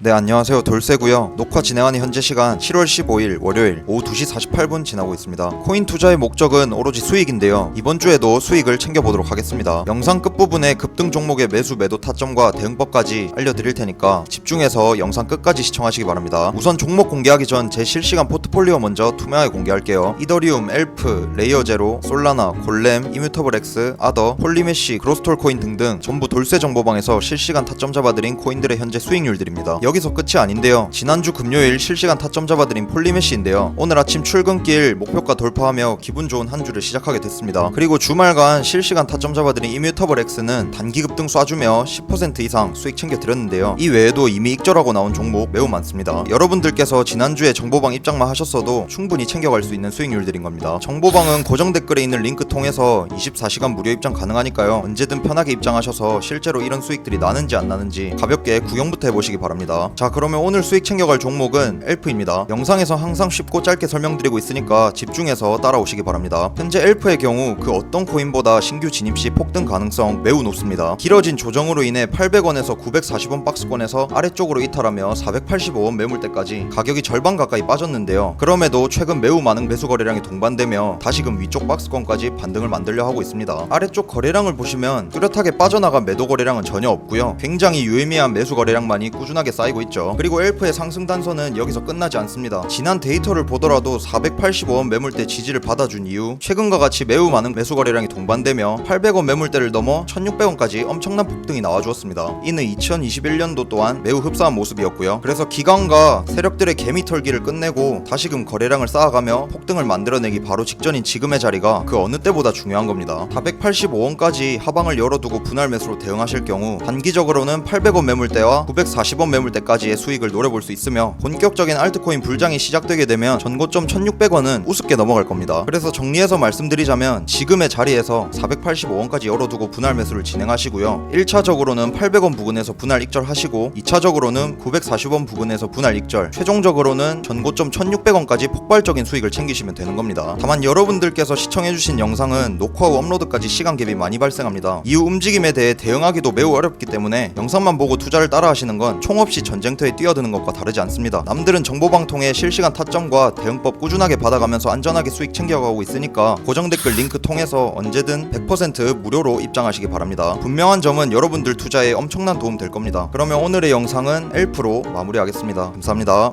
네 안녕하세요. 돌쇠고요. 녹화 진행하는 현재 시간 7월 15일 월요일 오후 2시 48분 지나고 있습니다. 코인 투자의 목적은 오로지 수익인데요. 이번 주에도 수익을 챙겨보도록 하겠습니다. 영상 끝부분에 급등 종목의 매수 매도 타점과 대응법까지 알려드릴 테니까 집중해서 영상 끝까지 시청하시기 바랍니다. 우선 종목 공개하기 전 제 실시간 포트폴리오 먼저 투명하게 공개할게요. 이더리움, 엘프, 레이어 제로, 솔라나, 골렘, 이뮤터블 X, 아더, 폴리메시, 그로스톨 코인 등등 전부 돌쇠 정보방에서 실시간 타점 잡아드린 코인들의 현재 수익률들입니다 여기서 끝이 아닌데요. 지난주 금요일 실시간 타점 잡아드린 폴리메시인데요. 오늘 아침 출근길 목표가 돌파하며 기분 좋은 한 주를 시작하게 됐습니다. 그리고 주말간 실시간 타점 잡아드린 이뮤터블 X는 단기 급등 쏴주며 10% 이상 수익 챙겨드렸는데요. 이 외에도 이미 익절하고 나온 종목 매우 많습니다. 여러분들께서 지난주에 정보방 입장만 하셨어도 충분히 챙겨갈 수 있는 수익률들인 겁니다. 정보방은 고정 댓글에 있는 링크 통해서 24시간 무료 입장 가능하니까요. 언제든 편하게 입장하셔서 실제로 이런 수익들이 나는지 안 나는지 가볍게 구경부터 해보시기 바랍니다. 자 그러면 오늘 수익 챙겨갈 종목은 엘프입니다. 영상에서 항상 쉽고 짧게 설명드리고 있으니까 집중해서 따라오시기 바랍니다. 현재 엘프의 경우 그 어떤 코인보다 신규 진입 시 폭등 가능성 매우 높습니다. 길어진 조정으로 인해 800원에서 940원 박스권에서 아래쪽으로 이탈하며 485원 매물대까지 가격이 절반 가까이 빠졌는데요. 그럼에도 최근 매우 많은 매수 거래량이 동반되며 다시금 위쪽 박스권까지 반등을 만들려 하고 있습니다. 아래쪽 거래량을 보시면 뚜렷하게 빠져나간 매도 거래량은 전혀 없고요. 굉장히 유의미한 매수 거래량만이 꾸준하게 쌓 이고 있죠. 그리고 엘프의 상승 단선은 여기서 끝나지 않습니다. 지난 데이터를 보더라도 485원 매물대 지지를 받아준 이후 최근과 같이 매우 많은 매수 거래량이 동반되며 800원 매물대를 넘어 1600원까지 엄청난 폭등이 나와주었습니다. 이는 2021년도 또한 매우 흡사한 모습이었고요. 그래서 기관과 세력들의 개미 털기를 끝내고 다시금 거래량을 쌓아가며 폭등을 만들어내기 바로 직전인 지금의 자리가 그 어느 때보다 중요한 겁니다. 485원까지 하방을 열어두고 분할 매수로 대응하실 경우 단기적으로는 800원 매물대와 940원 매물대 까지의 수익을 노려볼 수 있으며 본격적인 알트코인 불장이 시작되게 되면 전고점 1600원은 우습게 넘어갈 겁니다. 그래서 정리해서 말씀드리자면 지금의 자리에서 485원까지 열어두고 분할 매수를 진행하시고요. 1차적으로는 800원 부근에서 분할 익절하시고 2차적으로는 940원 부근에서 분할 익절 최종적으로는 전고점 1600원까지 폭발적인 수익을 챙기시면 되는 겁니다. 다만 여러분들께서 시청해주신 영상은 녹화 후 업로드까지 시간 갭이 많이 발생합니다. 이후 움직임에 대해 대응하기도 매우 어렵기 때문에 영상만 보고 투자를 따라 하시는 건 총 없이 전쟁터에 뛰어드는 것과 다르지 않습니다. 남들은 정보방 통해 실시간 타점과 대응법 꾸준하게 받아가면서 안전하게 수익 챙겨가고 있으니까 고정 댓글 링크 통해서 언제든 100% 무료로 입장하시기 바랍니다. 분명한 점은 여러분들 투자에 엄청난 도움 될 겁니다. 그러면 오늘의 영상은 엘프로 마무리하겠습니다. 감사합니다.